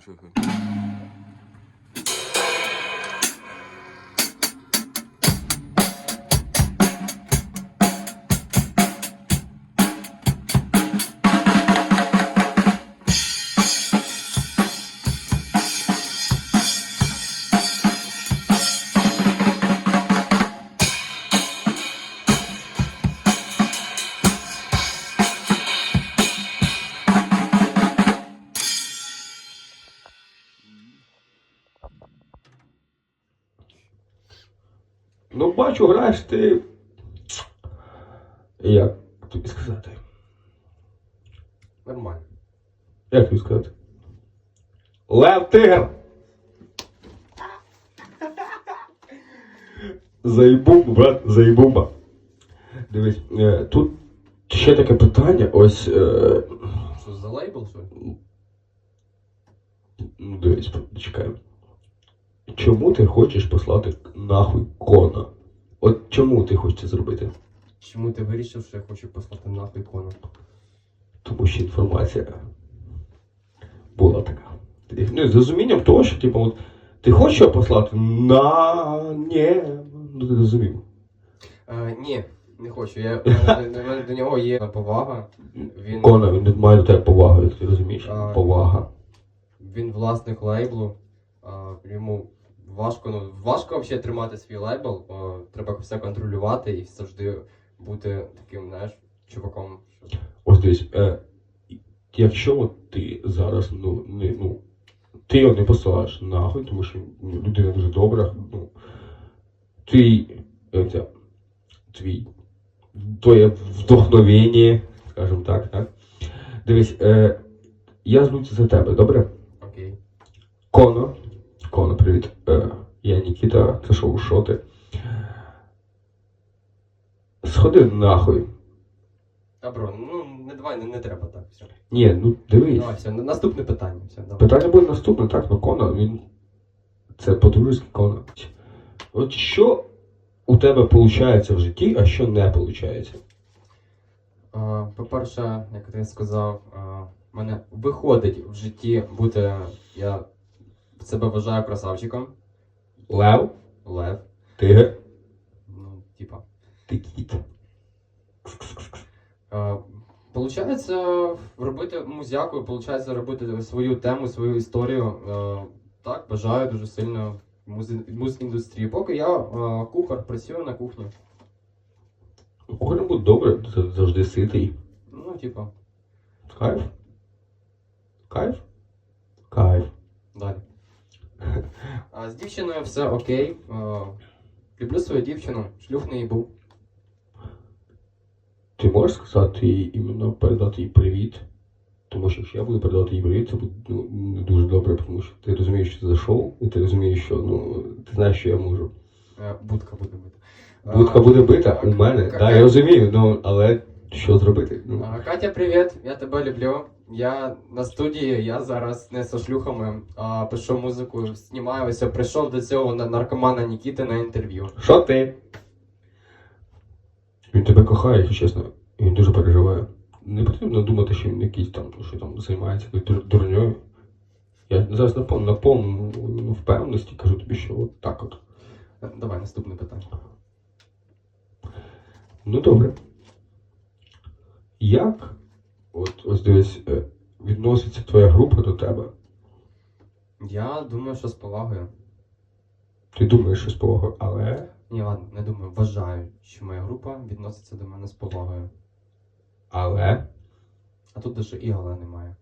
睡黑。Ти. Як тобі сказати? Нормально. Як тобі сказати? Лев тигр! Заїбумба, брат, заїбумба. Дивись, е, тут ще таке питання, ось. Е, Що за лейбл, що? ну, дивись, чекай. Чому ти хочеш послати нахуй кона? От чому ти хочеш це зробити? Чому ти вирішив, що я хочу послати нахуй кону? Тому що інформація була така. Ну, з розумінням того, що типу, от, ти хочеш його послати? На ні. Ну ти розумів. Е, ні, не хочу. Я, в до- мене до нього є повага. Він, Кона, він має до тебе повагу, як ти розумієш? А. Повага. він власник лейблу. А, йому важко, ну, важко взагалі тримати свій лейбл. О, треба все контролювати і завжди бути таким, знаєш, чуваком. Ось дивись, е, якщо ти зараз, ну, не, ну, ти його не посилаєш нахуй, тому що ну, людина дуже добра, ну, твій, е, ця, твій, твоє вдохновення, скажімо так, так? Дивись, е, я звуться за тебе, добре? Окей. Коно. Коно, привіт. Е, я Нікіта, це шоу Шоти. Сходи нахуй. А, бро, ну не давай, не, не треба так. Все. Ні, ну дивись. Давай, все, наступне питання. Все, давай. Питання буде наступне, так, ну Кона, він. Це по-дружески Кона. От що у тебе виходить в житті, а що не виходить? По-перше, як ти сказав, в мене виходить в житті бути. Я себе вважаю красавчиком. Лев, Лев. тигр, Ну, типа. ти кіт. А, Получається робити музяку, получається робити свою тему, свою історію. Е, Так, бажаю дуже сильно в музи- музіндустрії. Поки я е, кухар, працюю на кухні. Кухарем буде добре, за- завжди ситий. Ну, типа, Кайф. Кайф? Кайф. далі. А з дівчиною все окей. Е, Люблю свою дівчину, шлюх не був. Ти можеш сказати їй іменно передати їй привіт? Тому що якщо я буду передавати їй привіт, це буде ну, не дуже добре, тому що ти розумієш, що це шоу, і ти розумієш, що ну, ти знаєш, що я можу. Е, Будка буде бита. Будка Е, буде бита у мене. Так, я розумію, ну але що зробити? Ну, Катя, привіт, я тебе люблю. Я на студії, я зараз не со шлюхами, а пишу музику, знімаю, ось прийшов до цього на наркомана Нікіти на інтерв'ю. що ти? Він тебе кохає, якщо чесно. і Він дуже переживає. Не потрібно думати, що він якийсь там, що там займається якоюсь дурньою. Я зараз на пов- на ну, впевненості кажу тобі, що от так от. Давай, наступне питання. Ну добре. Як от ось дивись, е, відноситься твоя група до тебе? Я думаю, що з повагою. Ти думаєш, що з повагою, але. Ні, ладно, не думаю, вважаю, що моя група відноситься до мене з повагою. Але. А тут даже і але немає.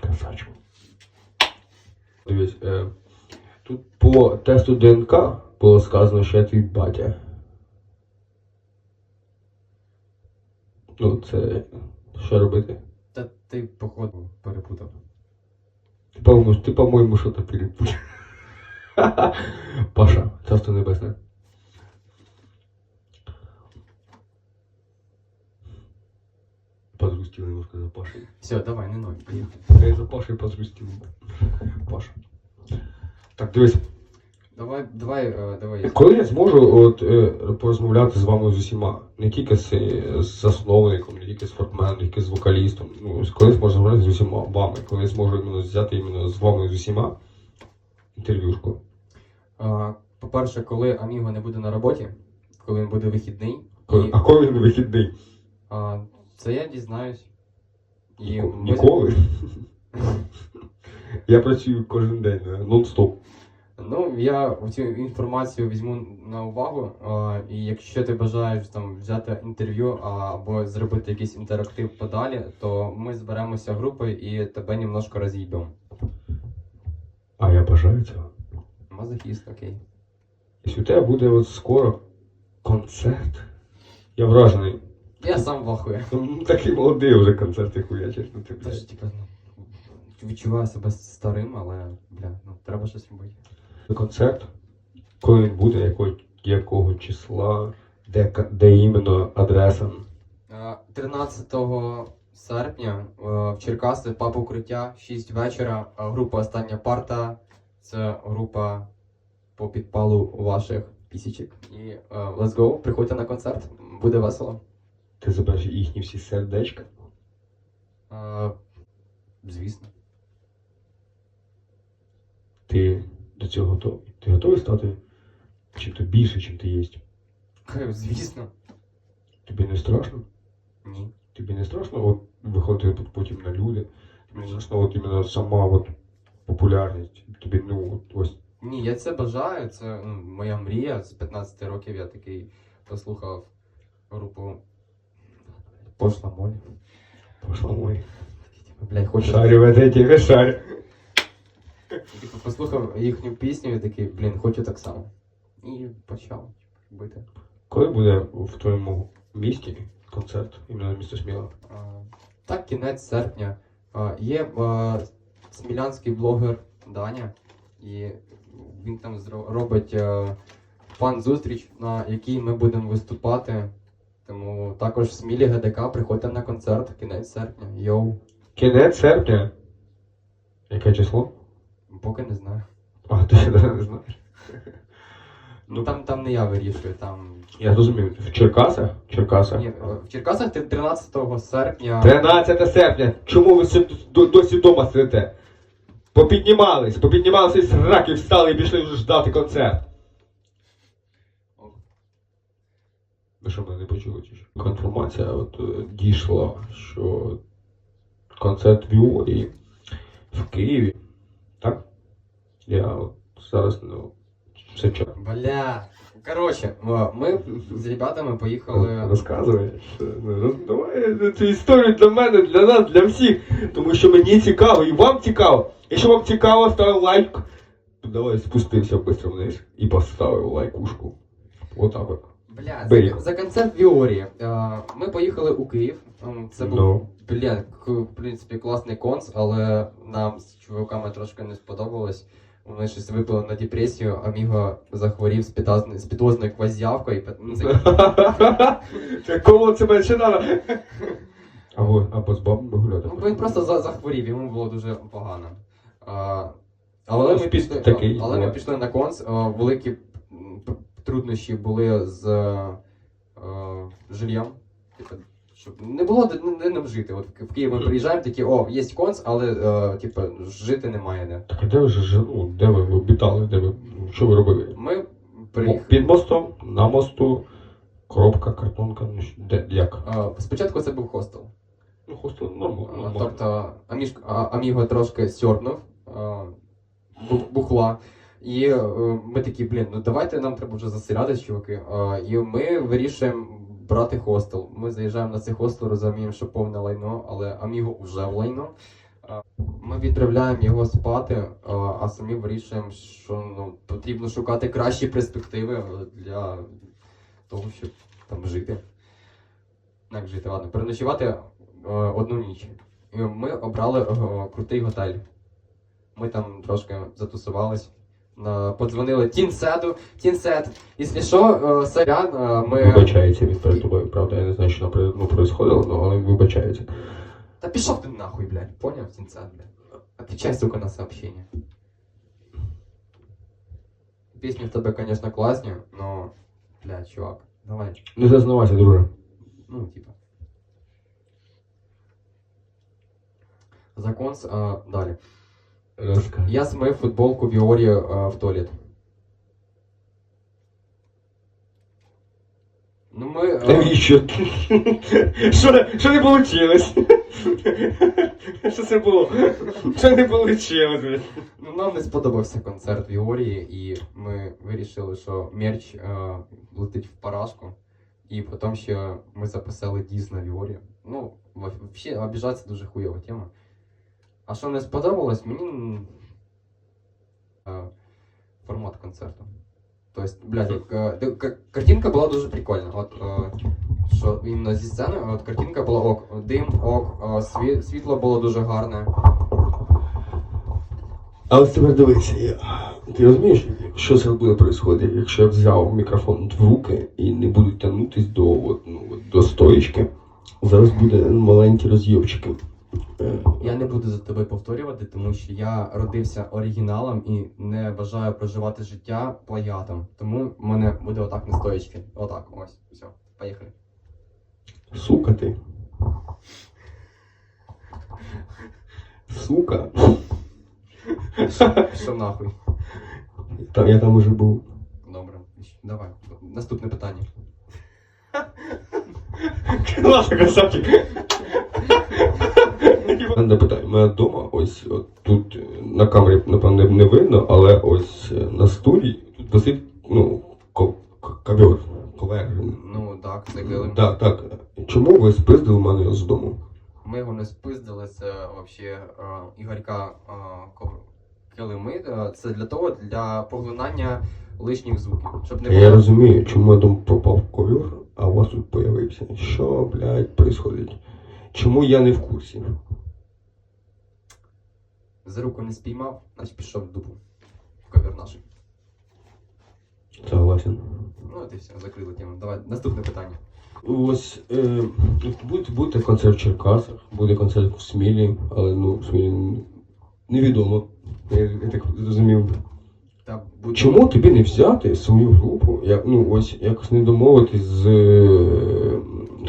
Красавчик. Дивись, е, тут по тесту ДНК було сказано, що я твій батя. Ну, це. Що робити? Та ти, походу, перепутав. Ти, по-моєму, ти, по-моєму, що то перепутав. Паша, царство небесне. Подрустил немножко за Пашей. Все, давай, не ноль, поїхали. Я за Пашей подрустил. Паша. Так, дивись. Давай, давай, е, давай. Коли я зможу от, е, порозмовляти з вами з усіма, не тільки з, е, з засновником, не тільки з фортменом, не тільки з вокалістом, ну, коли зможу розмовляти з усіма вами, коли я зможу іменно взяти іменно з вами з усіма інтерв'юшку. А, По-перше, коли Аміго не буде на роботі, коли він буде вихідний, Коли- і, А коли він вихідний? а, це я дізнаюсь. І Ніко- ми- Ніколи. Я працюю кожен день, е, нон-стоп. Ну, я цю інформацію візьму на увагу, а, і якщо ти бажаєш там взяти інтерв'ю або зробити якийсь інтерактив подалі, то ми зберемося групою і тебе немножко роз'їбемо. А я бажаю цього. Мазохіст, окей. Якщо у тебе буде от скоро концерт. Я вражений. Я сам вахую. Ну, такий молодий вже концерти хуячиш. Ну, ти, Тож, блядь. типа, ну, відчуваю себе старим, але бля, ну треба щось робити. Концерт, коли він буде, якого, якого числа, де, де іменно адреса. Е, 13 серпня е, в Черкаси паб укриття, 6 вечора. Група Остання парта. Це група по підпалу ваших пісічок. І е, let's go, приходьте на концерт, буде весело. Ти забереш їхні всі сердечка. Е, Звісно. Ти до цього готовий. Ти готовий стати чим-то більше, чим ти є? Звісно. Тобі не страшно? Ні. Тобі не страшно от, виходити потім на люди? Тобі не страшно от іменно сама от, популярність? Тобі ну от, ось Ні, я це бажаю, це ну, моя мрія. З 15 років я такий послухав групу Пошла моль. пошла мой. Блять, хочу. Шарю в этой шарю. Типу, послухав їхню пісню і такий, блін, хочу так само. І почав робити. Коли буде в твоєму місті концерт іменно місто Сміла? А, Так, кінець серпня. А, Є а, смілянський блогер Даня, і він там робить е, фан-зустріч, на якій ми будемо виступати. Тому також в Смілі ГДК приходьте на концерт, кінець серпня. Йоу, Кінець серпня. Яке число? Поки не знаю. А, ти ще не знаєш. Ну там, там не я вирішую, там. Я зрозумів. В Черкасах? Черкасах. Ні, в Черкасах ти- 13 серпня. 13 серпня. Чому ви до- досі вдома сидите? Попіднімались, попіднімалися із раки, встали і пішли вже ждати концерт. Ви що мене не почули чи що? Інформація от е, дійшла, що концерт в Юлі в Києві. Так? Я от зараз ну, все чекаю. Бля. Коротше, м- ми з ребятами поїхали. Розказуй. що, ну, Давай цю історію для мене, для нас, для всіх. Тому що мені цікаво, і вам цікаво. Якщо вам цікаво, став лайк. Давай спустився швидко вниз і поставив лайкушку. Отак от. Бля, за, за концерт Віорі. Е, Ми поїхали у Київ. Це був, Ну. Бля, в принципі, класний конц, але нам з чуваками трошки не сподобалось. Вони щось випили на депресію, Аміго захворів з підозни- з підозною квазявкою. ну, це- Це кого це менше надо? Або, або з бабами гуляти. Ну, він просто за- захворів, йому було дуже погано. А, але, ми Спіс пішли, такий, але ми буває. пішли на конц. А, великі м, п- труднощі були з е, жильям. Типу, щоб не було де, де нам жити. От в Київ ми приїжджаємо, такі, о, є конц, але е, типу, жити немає де. Так а де ви ж жи- ну, де ви обітали, де ви, що ви робили? Ми приїхали. Під мостом, на мосту, коробка, картонка, ну, що- де, як? е, Спочатку це був хостел. Ну, хостел нормально. Нормально. Тобто Аміш, а, Аміго трошки сьорнув бу- бухла. І е, ми такі, блін, ну давайте нам треба вже заселятись, чуваки. А, І ми вирішуємо брати хостел. Ми заїжджаємо на цей хостел, розуміємо, що повне лайно, але Аміго вже в лайно. Ми відправляємо його спати, а, самі вирішуємо, що ну, потрібно шукати кращі перспективи для того, щоб там жити. Як жити, ладно, переночувати е, одну ніч. Ми обрали е, крутий готель. Ми там трошки затусувались. На- Подзвонили Тінсету, Тінсет. Якщо що, е, сорян, е, ми. Вибачається він перед тобою, правда, я не знаю, що там ну, происходило, але вибачається. Та пішов ти нахуй, блядь, поняв, Тінсет, блядь. Отвечай, сука, на сообщение. Пісні в тебе, звісно, класні, но, блядь, чувак, давай. Не зазнавайся, друже. Ну, типа. Закон а, далі. Я смив футболку Віорі а, в туалет. Ну, ми. а, Навіщо? Що, що не вийшло? Що це було? Що не вийшло? Ну, нам не сподобався концерт Віорії, і ми вирішили, що мерч е, летить в парашку. І потім ще ми записали діз на Віорі. Ну, взагалі, обіжатися дуже хуйова тема. А що не сподобалось, мені е, формат концерту. Тобто, блядь, е, картинка була дуже прикольна. От, е, що іменно зі сцени, от картинка була ок, дим, ок, світло було дуже гарне. А ось тепер дивися, ти розумієш, що це буде відбуватися, якщо я взяв мікрофон в руки і не буду тягнутись до, от, ну, до стоїчки, зараз буде маленькі роз'єбчики. Е, Я не буду за тобою повторювати, тому що я родився оригіналом і не бажаю проживати життя плагіатом. Тому в мене буде отак на стоїчки. Отак, ось. Все, поїхали. Сука ти. Сука. Що нахуй? Там, я там уже був. Добре, давай. Наступне питання. Класно, красавчик. Мене питаю, у мене вдома, ось от тут е, на камері, напевно, не видно, але ось е, на стулі тут висить, ну, ковер, ковер. Ну так, це килим. Так, так. Чому ви спиздили мене його з дому? Ми його не спиздили, це взагалі Ігорька е, килими. Е, Це для того, для поглинання лишніх звуків. Щоб не Я розумію, чому я дом пропав ковер, а у вас тут появився. Що, блядь, происходить? Чому я не в курсі? За руку не спіймав, значить пішов в дупу. В ковер наш. Согласен. Ну, от і все, закрили тему. Давай, наступне питання. Ось е, буде, буде концерт в Черкасах, буде концерт в Смілі, але ну в Смілі невідомо. Я, я так зрозумів. Та буде... Чому тобі не взяти свою групу? Як, ну ось якось не домовитись з, е,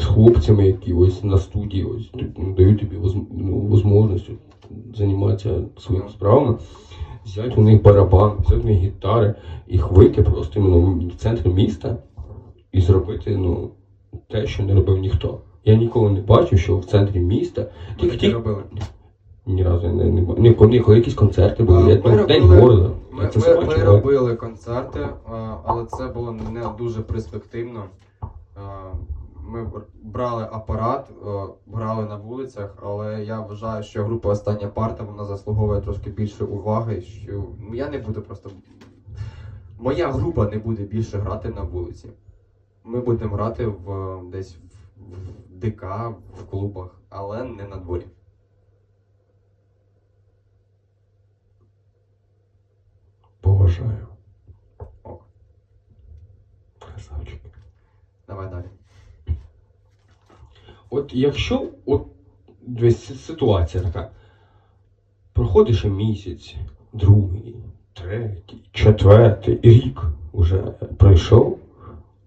з хлопцями, які ось на студії ось ну, дають тобі ну, можливість займатися своїми справами. Взяти у них барабан, взяти у них гітари, їх вийти просто іменно в центрі міста і зробити ну, те, що не робив ніхто. Я ніколи не бачив, що в центрі міста тільки тільки робили. ні разу не, не, бачив. ні, коли, якісь концерти були, я там день города. Ми, ми, ми бачив, робили концерти, але це було не дуже перспективно. Ми брали апарат, грали на вулицях, але я вважаю, що група Остання парта вона заслуговує трошки більше уваги. Що ну, я не буду просто. Моя група не буде більше грати на вулиці. Ми будемо грати в десь в, в ДК, в клубах, але не на дворі. Поважаю. Ок. Красавчик. Давай далі. От якщо от десь ситуація така, проходить ще місяць, другий, третій, четвертий, рік вже пройшов,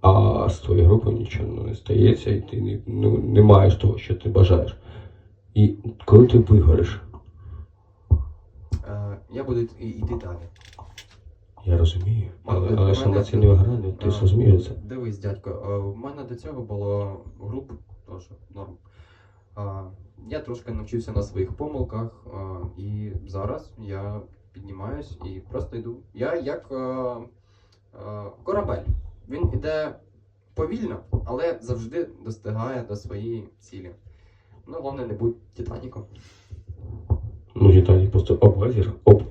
а з твоєї групи нічого не стається, і ти не, ну, не маєш того, що ти бажаєш. І коли ти вигориш, Е, я буду йти далі. я розумію, але, але саме мене- це не виграє, ти розумієш це. Дивись, дядько, е, в мене до цього було груп теж норм. Я трошки навчився на своїх помилках, і зараз я піднімаюсь і просто йду. Я як корабель. Він іде повільно, але завжди достигає до своєї цілі. Ну, головне, не будь Титаніком. Ну, Віталій просто облазір, об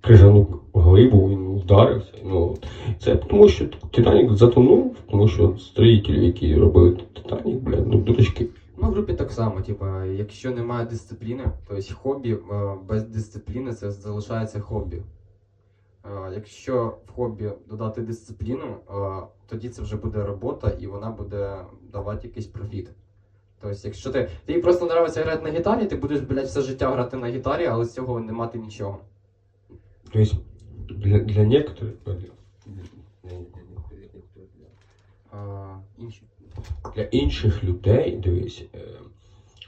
крижану глибу, він вдарився. Ну, це тому, що Титанік затонув, тому що строїтелі, які робили Титанік, блядь, ну, дурачки. Ну, в групі так само, типа, якщо немає дисципліни, тобто хобі е, без дисципліни це залишається хобі. Е, Якщо в хобі додати дисципліну, е, тоді це вже буде робота і вона буде давати якийсь профіт. Тобто, якщо ти. Тобі просто подобається грати на гітарі, ти будеш, блядь, все життя грати на гітарі, але з цього не мати нічого. Тобто для, для некоторых, для А, інші. для інших людей, дивись, е,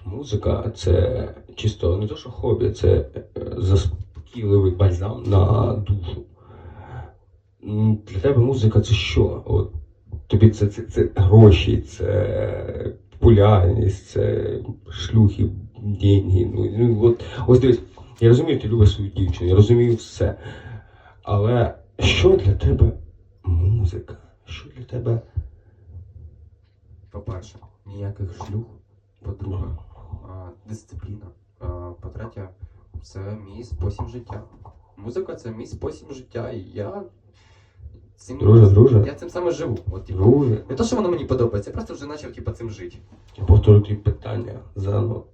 музика це чисто не то, що хобі, це е, заспокійливий бальзам на душу. Для тебе музика це що? От, тобі це, це, це гроші, це популярність, це шлюхи, деньги. Ну, ну, от, ось дивись, я розумію, ти любиш свою дівчину, я розумію все. Але що для тебе музика? Що для тебе По-перше, ніяких шлюх. По-друге, дисципліна. По-третє, це мій спосіб життя. Музика це мій спосіб життя, і я цим, Друже, друже. я цим саме живу. От, типу, Друже, не то, що воно мені подобається, я просто вже почав типу, цим жити. я повторю тобі питання заново.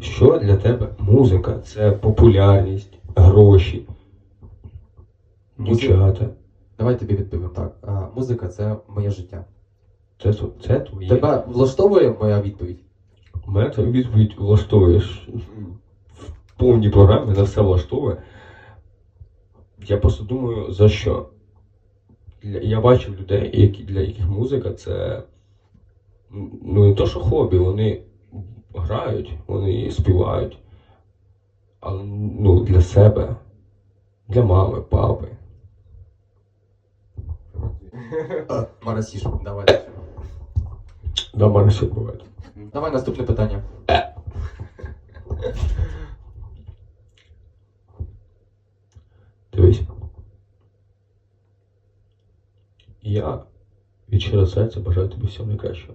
Що для тебе музика? Це популярність, гроші, дівчата. Давай тобі відповім так. А, музика це моє життя. Це, тво- це твоє. Тебе влаштовує моя відповідь? Мене твою відповідь влаштовуєш в повній програмі, на все влаштовує. Я просто думаю, за що? Для- Я бачив людей, які, для яких музика це м, ну не то, що хобі, вони грають, вони співають. Але ну, для себе, для мами, папи. Марасіш, давай. Да, мене буває. Давай наступне питання. Дивись. Я від щирого серця бажаю тобі всього найкращого.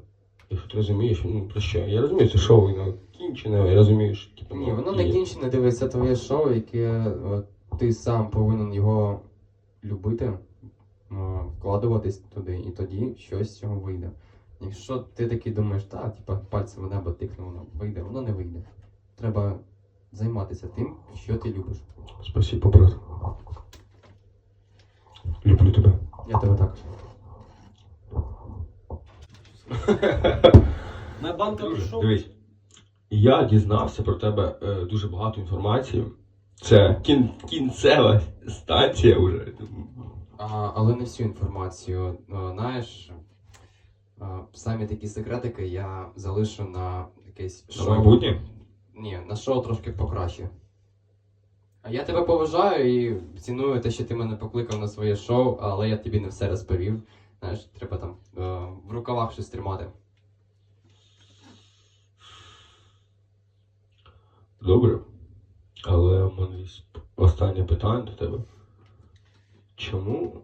Якщо ти розумієш, ну про що? Я розумію, це шоу воно кінчене, я розумію, що типу, Ні, ну, воно не є. кінчене, дивиться твоє шоу, яке от, ти сам повинен його любити, е, вкладуватись туди, і тоді щось з цього вийде. Якщо ти такий думаєш, та, типа пальцем в небо тикне, воно вийде, воно не вийде. Треба займатися тим, що ти любиш. Спасибо, брат. Люблю тебе. Я тебе також. На банка прийшов. Дивись. Я дізнався про тебе е, дуже багато інформації. Це кін- кінцева станція вже. А, але не всю інформацію. Е, Знаєш, е, самі такі секретики я залишу на якесь На шоу. майбутнє? Ні, на шоу трошки покраще. А я тебе поважаю і ціную те, що ти мене покликав на своє шоу, але я тобі не все розповів. Знаєш, треба там е, в рукавах щось тримати. Добре. Але в мене останнє питання до тебе. Чому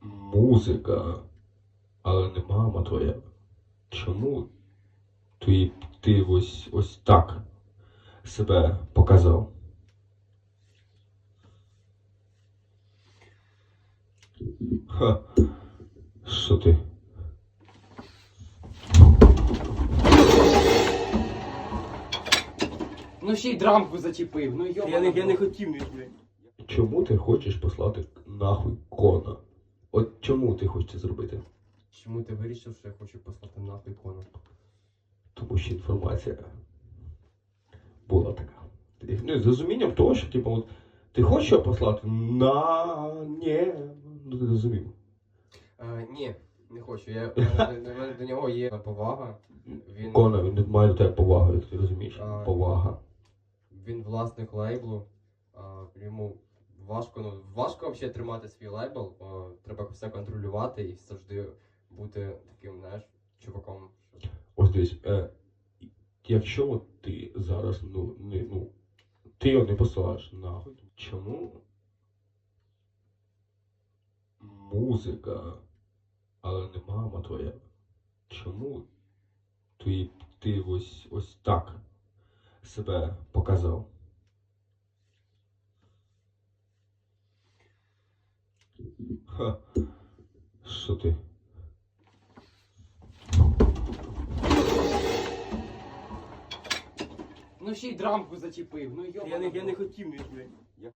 музика, але не мама твоя? Чому ти, ти ось, ось так себе показав? Ха. Що ти? Ну ще й драмку зачепив, ну Я не, я не хотів, блядь. Чому ти хочеш послати нахуй кона? От чому ти хочеш це зробити? Чому ти вирішив, що я хочу послати нахуй кону? Тому що інформація була така. Ну, з розумінням того, що типу, от, ти хочеш його послати? На ні. Ну ти зрозумів. Е, ні, не хочу. Я, мене- в мене до нього є повага. Він, Кона, він не має до тебе повагу, як ти розумієш. А, Повага. він власник лейблу. А, йому важко, ну, важко взагалі тримати свій лейбл. О, треба все контролювати і завжди бути таким, знаєш, чуваком. що- Ось дивись, е, якщо от ти зараз, ну, не, ну, ти його не посилаєш нахуй, чому музика, але не мама твоя? Чому ти, ти ось, ось так себе показав? Ха. Що ти? Ну ще й драмку зачепив, ну йо. Я не, я не хотів, не блядь.